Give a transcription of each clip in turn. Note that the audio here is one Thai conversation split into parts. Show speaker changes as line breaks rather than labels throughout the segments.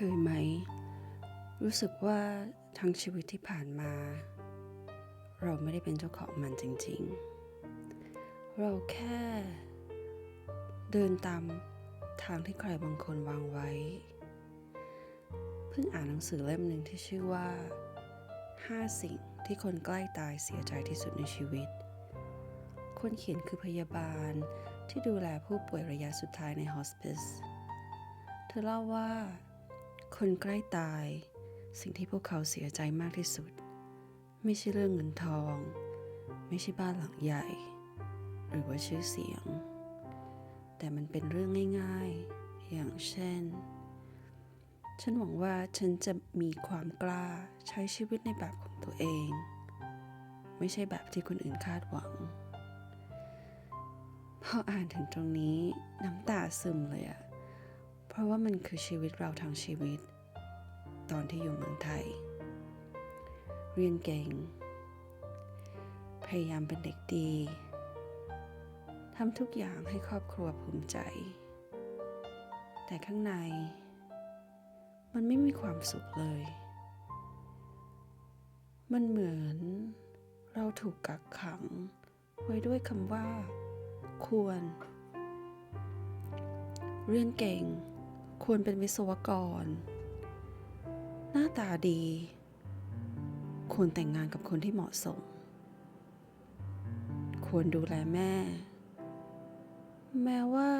คยไหม รู้สึกว่าทั้งชีวิตที่ผ่านมา เราไม่ได้เป็นเจ้าของมันจริง ๆ เราแค่เดินตามทางที่ใครบางคนวางไว้ เพิ่งอ่านหนังสือเล่มหนึ่งที่ชื่อว่า 5 สิ่งที่คนใกล้ตายเสียใจที่สุดในชีวิต คนเขียนคือพยาบาลที่ดูแลผู้ป่วยระยะสุดท้ายในฮอสปิสเธอเล่าว่า คนใกล้ตาย สิ่งที่พวกเขาเสียใจมากที่สุด ไม่ใช่เรื่องเงินทอง ไม่ใช่บ้านหลังใหญ่ หรือว่าชื่อเสียง แต่มันเป็นเรื่องง่ายๆ อย่างเช่น ฉันหวังว่าฉันจะมีความกล้าใช้ชีวิตในแบบของตัวเอง ไม่ใช่แบบที่คนอื่นคาดหวังพออ่านถึงตรงนี้น้ำตาซึมเลยอะ เพราะว่ามันคือชีวิตเราทั้งชีวิต ตอนที่อยู่เมืองไทย เรียนเก่ง พยายามเป็นเด็กดีทำทุกอย่างให้ครอบครัวภูมิใจ แต่ข้างใน มันไม่มีความสุขเลย มันเหมือนเราถูกกักขัง ไว้ด้วยคำว่า ควร เรียนเก่ง ควรเป็นวิศวกร หน้าตาดี ควรแต่งงานกับคนที่เหมาะสม ควรดูแลแม่ แม้ว่า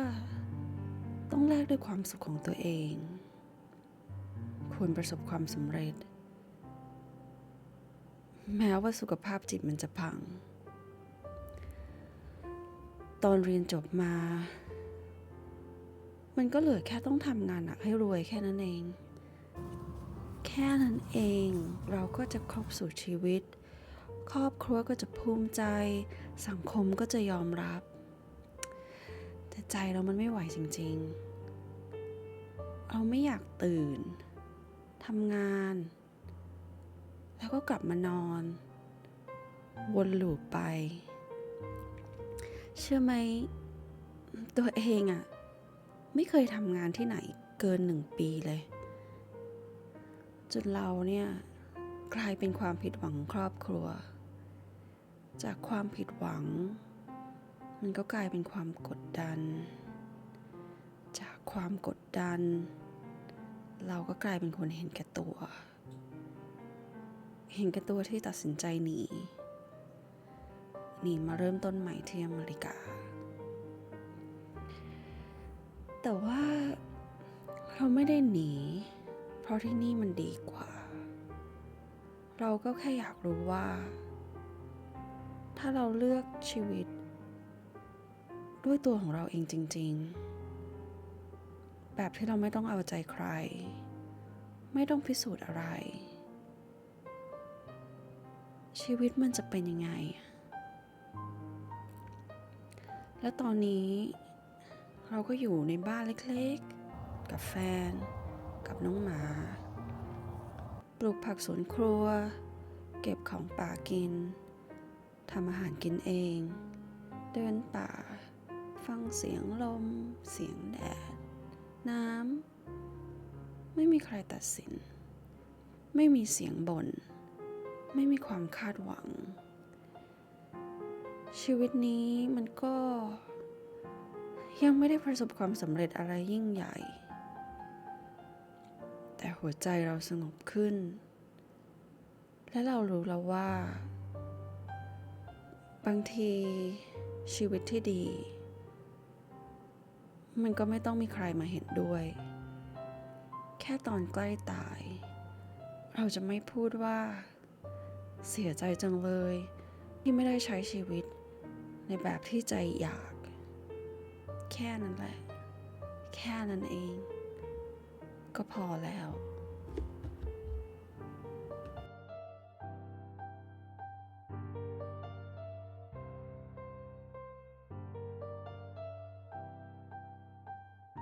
ต้องแลกด้วยความสุขของตัวเอง ควรประสบความสำเร็จ แม้ว่าสุขภาพจิตมันจะพัง ตอนเรียนจบมา มันก็เหลือแค่ต้องทำงานหนักให้รวยแค่นั้นเอง แค่นั้นเองเราก็จะครบสู่ชีวิต ครอบครัวก็จะภูมิใจ สังคมก็จะยอมรับ แต่ใจเรามันไม่ไหวจริง ๆ เราไม่อยากตื่นทำงาน แล้วก็กลับมานอน วนลูปไป เชื่อไหมตัวเองอะ ไม่เคยทำงานที่ไหนเกินหนึ่งปีเลย จนเราเนี่ยกลายเป็นความผิดหวังครอบครัว จากความผิดหวัง มันก็กลายเป็นความกดดัน จากความกดดัน เราก็กลายเป็นคนเห็นแก่ตัว เห็นแก่ตัวที่ตัดสินใจหนีหนีมาเริ่มต้นใหม่ที่อเมริกา แต่ว่าเราไม่ได้หนี เพราะที่นี่มันดีกว่า เราก็แค่อยากรู้ว่า ถ้าเราเลือกชีวิต ด้วยตัวของเราเองจริง ๆ แบบที่เราไม่ต้องเอาใจใคร ไม่ต้องพิสูจน์อะไร ชีวิตมันจะเป็นยังไง และตอนนี้ เราก็อยู่ในบ้านเล็กๆ กับแฟน กับน้องหมา ปลูกผักสวนครัว เก็บของป่ากิน ทำอาหารกินเอง เดินป่า ฟังเสียงลม เสียงแดด น้ำ ไม่มีใครตัดสิน ไม่มีเสียงบน่น ไม่มีความคาดหวัง ชีวิตนี้มันก็ ยังไม่ได้ประสบความสำเร็จอะไรยิ่งใหญ่ แต่หัวใจเราสงบขึ้น และเรารู้แล้วว่า บางทีชีวิตที่ดี มันก็ไม่ต้องมีใครมาเห็นด้วย แค่ตอนใกล้ตาย เราจะไม่พูดว่า เสียใจจังเลย ที่ไม่ได้ใช้ชีวิตในแบบที่ใจอยาก แค่นั้นแหละ แค่นั้นเอง ก็พอแล้ว